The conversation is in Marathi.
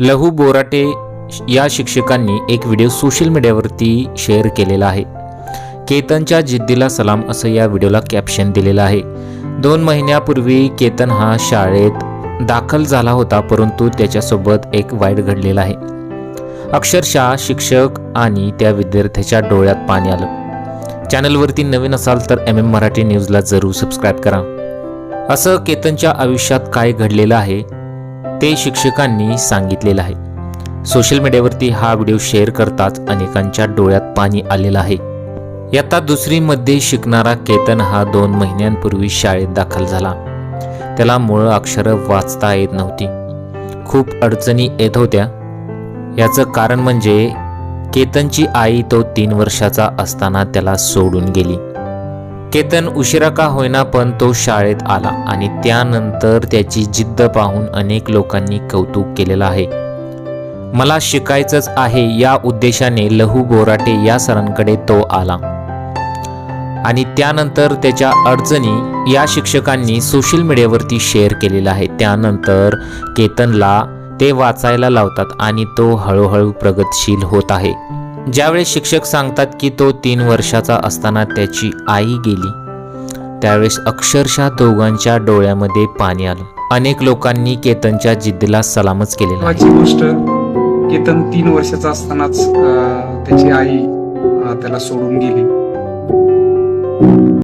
लहू बोराटे या शिक्षकांनी एक व्हिडिओ सोशल मीडियावरती शेअर केलेला आहे. केतनच्या जिद्दीला सलाम असं या व्हिडिओला कॅप्शन दिलेलं आहे. दोन महिन्यापूर्वी केतन हा शाळेत दाखल झाला होता परंतु त्याच्यासोबत एक वाईट घडलेला आहे. अक्षरशः शिक्षक आणि त्या विद्यार्थ्याच्या डोळ्यात पाणी आलं. चॅनलवरती नवीन असाल तर एम एम मराठी न्यूजला जरूर सबस्क्राईब करा. असं केतनच्या आयुष्यात काय घडलेलं आहे ते शिक्षकांनी सांगितलेलं आहे. सोशल मीडियावरती हा व्हिडिओ शेअर करताच अनेकांच्या डोळ्यात पाणी आलेलं आहे. इयत्ता दुसरीमध्ये शिकणारा केतन हा दोन महिन्यांपूर्वी शाळेत दाखल झाला. त्याला मूळ अक्षरं वाचता येत नव्हती. खूप अडचणी येत होत्या. याचं कारण म्हणजे केतनची आई तो तीन वर्षाचा असताना त्याला सोडून गेली. केतन उशिरा का होईना पण तो शाळेत आला आणि त्यानंतर त्याची जिद्द पाहून अनेक लोकांनी कौतुक केलेलं आहे. मला शिकायचंच आहे या उद्देशाने लहू बोराटे या सरांकडे तो आला. आणि त्यानंतर त्याच्या अडचणी या शिक्षकांनी सोशल मीडियावरती शेअर केलेल्या आहे त्यानंतर केतनला ते वाचायला लावतात आणि तो हळूहळू प्रगतशील होत आहे. ज्यावेळेस शिक्षक सांगतात की तो तीन वर्षाचा असताना त्याची आई गेली त्यावेळेस अक्षरशः दोघांच्या डोळ्यामध्ये पाणी आलं. अनेक लोकांनी केतनच्या जिद्दीला सलामच केलेला आहे. गोष्ट केतन तीन वर्षाचा असतानाच अं, त्याची आई अं, त्याला सोडून गेली.